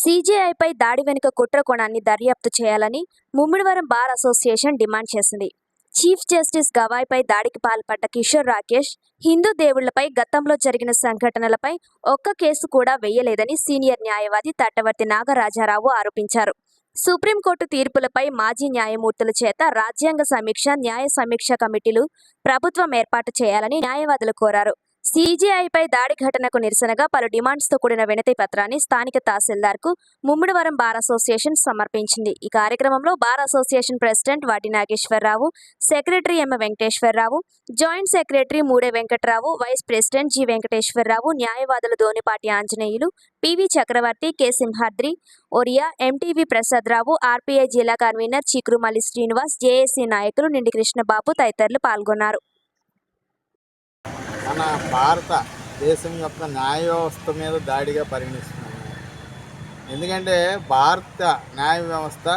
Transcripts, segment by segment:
సీజేఐపై దాడి వెనుక కుట్ర కోణాన్ని దర్యాప్తు చేయాలని ముమ్మిడివరం బార్ అసోసియేషన్ డిమాండ్ చేసింది. చీఫ్ జస్టిస్ గవాయ్పై దాడికి పాల్పడ్డ కిషోర్ రాకేష్ హిందూ దేవుళ్ళపై గతంలో జరిగిన సంఘటనలపై ఒక్క కేసు కూడా వేయలేదని సీనియర్ న్యాయవాది తట్టవర్తి నాగరాజారావు ఆరోపించారు. సుప్రీంకోర్టు తీర్పులపై మాజీ న్యాయమూర్తుల చేత రాజ్యాంగ సమీక్ష న్యాయ సమీక్ష కమిటీలు ప్రభుత్వం ఏర్పాటు చేయాలని న్యాయవాదులు కోరారు. సీజేఐపై దాడి ఘటనకు నిరసనగా పలు డిమాండ్స్తో కూడిన వినతి పత్రాన్ని స్థానిక తహసీల్దార్కు ముమ్మిడివరం బార్ అసోసియేషన్ సమర్పించింది. ఈ కార్యక్రమంలో బార్ అసోసియేషన్ ప్రెసిడెంట్ వాటి Nageswararao secretary M. Venkateswararao joint secretary మూడే Venkatarao vice president G. Venkateswararao న్యాయవాదులు ధోనిపాటి ఆంజనేయులు పివి చక్రవర్తి కె. సింహాద్రి ఒరియా ఎంటీవీ ప్రసాదరావు ఆర్పీఐ జిల్లా కన్వీనర్ చీకురుమల్లి శ్రీనివాస్ జేఏసీ నాయకులు నిండి కృష్ణబాబు తదితరులు పాల్గొన్నారు. మన భారతదేశం యొక్క న్యాయ వ్యవస్థ మీద దాడిగా పరిగణిస్తున్నాను ఎందుకంటే భారత న్యాయ వ్యవస్థ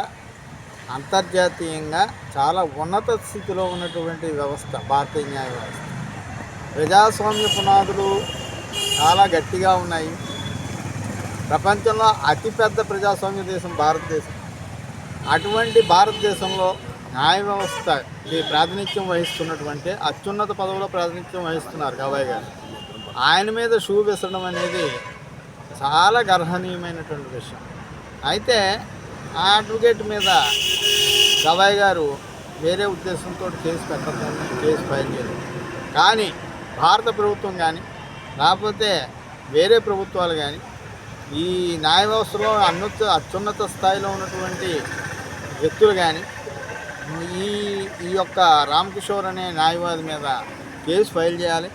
అంతర్జాతీయంగా చాలా ఉన్నత స్థితిలో ఉన్నటువంటి వ్యవస్థ భారతీయ న్యాయ వ్యవస్థ ప్రజాస్వామ్య పునాదులు చాలా గట్టిగా ఉన్నాయి. ప్రపంచంలో అతిపెద్ద ప్రజాస్వామ్య దేశం భారతదేశం. అటువంటి భారతదేశంలో న్యాయ వ్యవస్థకి ప్రాతినిధ్యం వహిస్తున్నటువంటి అత్యున్నత పదవిలో ప్రాతినిధ్యం వహిస్తున్నారు గవాయ్ గారు. ఆయన మీద షూ విసరడం అనేది చాలా గర్హనీయమైనటువంటి విషయం. అయితే ఆ అడ్వకేట్ మీద గవాయ్ గారు వేరే ఉద్దేశంతో కేసు పెట్టడం కేసు ఫైల్ చేయడం కానీ భారత ప్రభుత్వం కానీ లేకపోతే వేరే ప్రభుత్వాలు కానీ ఈ న్యాయ వ్యవస్థలో అన్యుత అత్యున్నత స్థాయిలో ఉన్నటువంటి వ్యక్తులు కానీ ఈ ఈ యొక్క రామకిషోర్ అనే న్యాయవాది మీద కేసు ఫైల్ చేయాలి.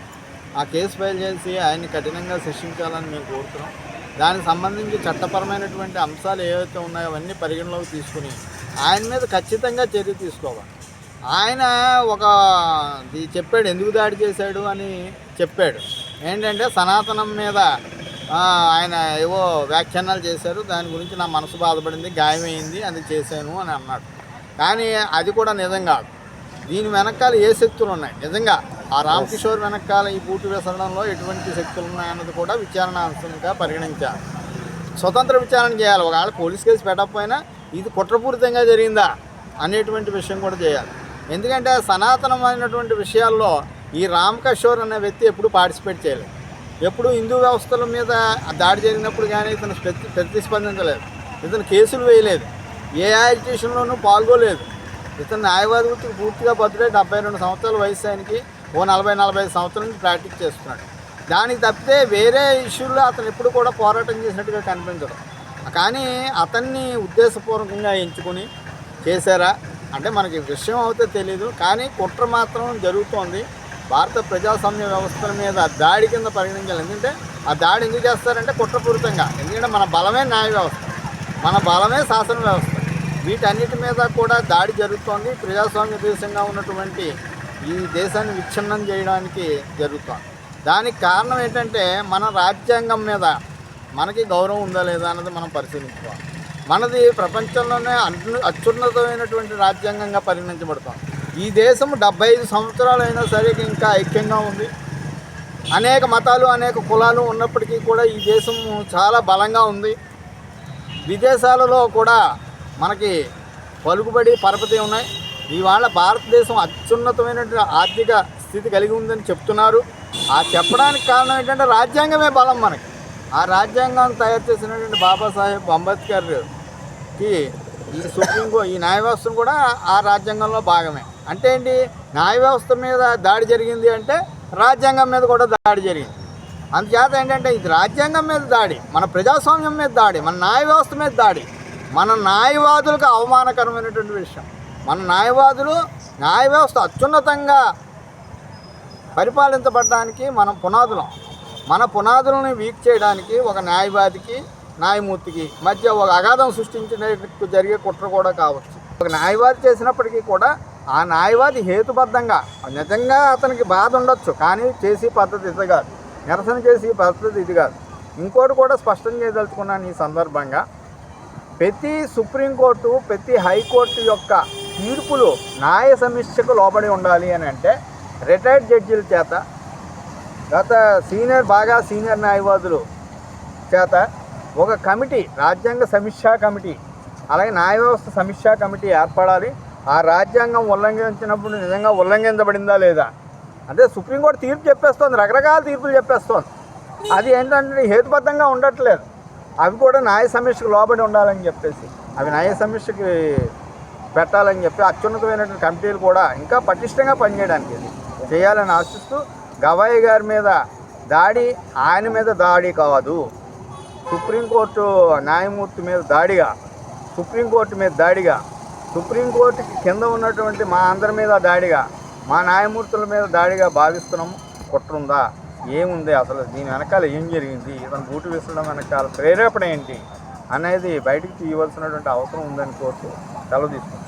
ఆ కేసు ఫైల్ చేసి ఆయన్ని కఠినంగా శిక్షించాలని మేము కోరుతున్నాం. దానికి సంబంధించి చట్టపరమైనటువంటి అంశాలు ఏవైతే ఉన్నాయో అవన్నీ పరిగణలోకి తీసుకుని ఆయన మీద ఖచ్చితంగా చర్య తీసుకోవాలి. ఆయన ఒక చెప్పాడు ఎందుకు దాడి చేశాడు అని చెప్పాడు. ఏంటంటే సనాతనం మీద ఆయన ఏవో వ్యాఖ్యానాలు చేశారు. దాని గురించి నా మనసు బాధపడింది గాయమైంది అది చేశాను అని అన్నాడు. కానీ అది కూడా నిజం కాదు. దీని వెనకాల ఏ శక్తులు ఉన్నాయి? నిజంగా ఆ రామకిషోర్ వెనకాల ఈ బూటు విసరడంలో ఎటువంటి శక్తులు ఉన్నాయన్నది కూడా విచారణ అంశంగా పరిగణించాలి. స్వతంత్ర విచారణ చేయాలి. ఒకవేళ పోలీస్ కేసు పెట్టకపోయినా ఇది కుట్రపూరితంగా జరిగిందా అనేటువంటి విషయం కూడా చేయాలి. ఎందుకంటే సనాతనమైనటువంటి విషయాల్లో ఈ రామ్కిషోర్ అనే వ్యక్తి ఎప్పుడు పార్టిసిపేట్ చేయలేదు. ఎప్పుడు హిందూ వ్యవస్థల మీద దాడి జరిగినప్పుడు కానీ ఇతను ప్రతి ప్రతిస్పందించలేదు. ఇతను కేసులు వేయలేదు. ఏ యాజిటేషన్లోనూ పాల్గొలేదు. ఇతను న్యాయవాది వృత్తికి పూర్తిగా బతుడే డెబ్బై రెండు సంవత్సరాల వయసు ఆయనకి ఓ నలభై నలభై ఐదు సంవత్సరాల నుంచి ప్రాక్టీస్ చేస్తున్నాడు. దానికి తప్పితే వేరే ఇష్యూల్లో అతను ఎప్పుడు కూడా పోరాటం చేసినట్టుగా కనిపించడు కానీ అతన్ని ఉద్దేశపూర్వకంగా ఎంచుకొని చేశారా? అంటే మనకి విషయం అయితే తెలియదు కానీ కుట్ర మాత్రం జరుగుతోంది. భారత ప్రజాస్వామ్య వ్యవస్థల మీద దాడి కింద పరిగణించాలి. ఎందుకంటే ఆ దాడి ఎందుకు చేస్తారంటే కుట్రపూరితంగా. ఎందుకంటే మన బలమే న్యాయ వ్యవస్థ. మన బలమే శాసన వ్యవస్థ. వీటన్నిటి మీద కూడా దాడి జరుగుతోంది. ప్రజాస్వామ్య దేశంగా ఉన్నటువంటి ఈ దేశాన్ని విచ్ఛిన్నం చేయడానికి జరుగుతోంది. దానికి కారణం ఏంటంటే మన రాజ్యాంగం మీద మనకి గౌరవం ఉందా లేదా అన్నది మనం పరిశీలించుకోవాలి. మనది ప్రపంచంలోనే అను అత్యున్నతమైనటువంటి రాజ్యాంగంగా పరిగణించబడతాం ఈ దేశం డెబ్బై ఐదు సంవత్సరాలు అయినా సరే ఇంకా ఐక్యంగా ఉంది. అనేక మతాలు అనేక కులాలు ఉన్నప్పటికీ కూడా ఈ దేశం చాలా బలంగా ఉంది. విదేశాలలో కూడా మనకి పలుకుబడి పరపతి ఉన్నాయి. ఇవాళ భారతదేశం అత్యున్నతమైనటువంటి ఆర్థిక స్థితి కలిగి ఉందని చెప్తున్నారు. ఆ చెప్పడానికి కారణం ఏంటంటే రాజ్యాంగమే బలం మనకి. ఆ రాజ్యాంగం తయారు చేసినటువంటి బాబాసాహెబ్ అంబేద్కర్కి ఈ సుప్రీంకో ఈ న్యాయ వ్యవస్థను కూడా ఆ రాజ్యాంగంలో భాగమే. అంటే ఏంటి? న్యాయ వ్యవస్థ మీద దాడి జరిగింది అంటే రాజ్యాంగం మీద కూడా దాడి జరిగింది. అందుచేత ఏంటంటే ఇది రాజ్యాంగం మీద దాడి మన ప్రజాస్వామ్యం మీద దాడి మన న్యాయ వ్యవస్థ మీద దాడి. మన న్యాయవాదులకు అవమానకరమైనటువంటి విషయం. మన న్యాయవాదులు న్యాయ వ్యవస్థ అత్యున్నతంగా పరిపాలించబడడానికి మనం పునాదులం. మన పునాదులను వీక్ చేయడానికి ఒక న్యాయవాదికి న్యాయమూర్తికి మధ్య ఒక అగాధం సృష్టించినట్టు జరిగే కుట్ర కూడా కావచ్చు. ఒక న్యాయవాది చేసినప్పటికీ కూడా ఆ న్యాయవాది హేతుబద్ధంగా నిజంగా అతనికి బాధ ఉండొచ్చు కానీ చేసే పద్ధతి ఇది కాదు. నిరసన చేసే పద్ధతి ఇది కాదు. ఇంకోటి కూడా స్పష్టం చేయదలుచుకున్నాను ఈ సందర్భంగా. ప్రతి సుప్రీంకోర్టు ప్రతి హైకోర్టు యొక్క తీర్పులు న్యాయ సమీక్షకు లోబడి ఉండాలి అని అంటే రిటైర్డ్ జడ్జిల చేత గత సీనియర్ బాగా సీనియర్ న్యాయవాదులు చేత ఒక కమిటీ రాజ్యాంగ సమీక్షా కమిటీ అలాగే న్యాయ వ్యవస్థ సమీక్షా కమిటీ ఏర్పడాలి. ఆ రాజ్యాంగం ఉల్లంఘించినప్పుడు నిజంగా ఉల్లంఘించబడిందా లేదా? అంటే సుప్రీంకోర్టు తీర్పు చెప్పేస్తోంది రకరకాల తీర్పులు చెప్పేస్తోంది. అది ఏంటంటే హేతుబద్ధంగా ఉండట్లేదు. అవి కూడా న్యాయ సమీక్షకు లోబడి ఉండాలని చెప్పేసి అవి న్యాయ సమీక్షకి పెట్టాలని చెప్పి అత్యున్నతమైనటువంటి కమిటీలు కూడా ఇంకా పటిష్టంగా పనిచేయడానికి ఇది చేయాలని ఆశిస్తూ గవాయి గారి మీద దాడి ఆయన మీద దాడి కాదు సుప్రీంకోర్టు న్యాయమూర్తి మీద దాడిగా సుప్రీంకోర్టు మీద దాడిగా సుప్రీంకోర్టుకి కింద ఉన్నటువంటి మా అందరి మీద దాడిగా మా న్యాయమూర్తుల మీద దాడిగా భావిస్తున్నాము. కుట్రుందా ఏముంది అసలు? దీని వెనకాల ఏం జరిగింది? ఇతను బూటు వేసడం వెనకాల ప్రేరేపణ ఏంటి? అనేది బయటికి తీయవలసినటువంటి అవసరం ఉందని కోరుతూ సెలవు తీసుకుంటాం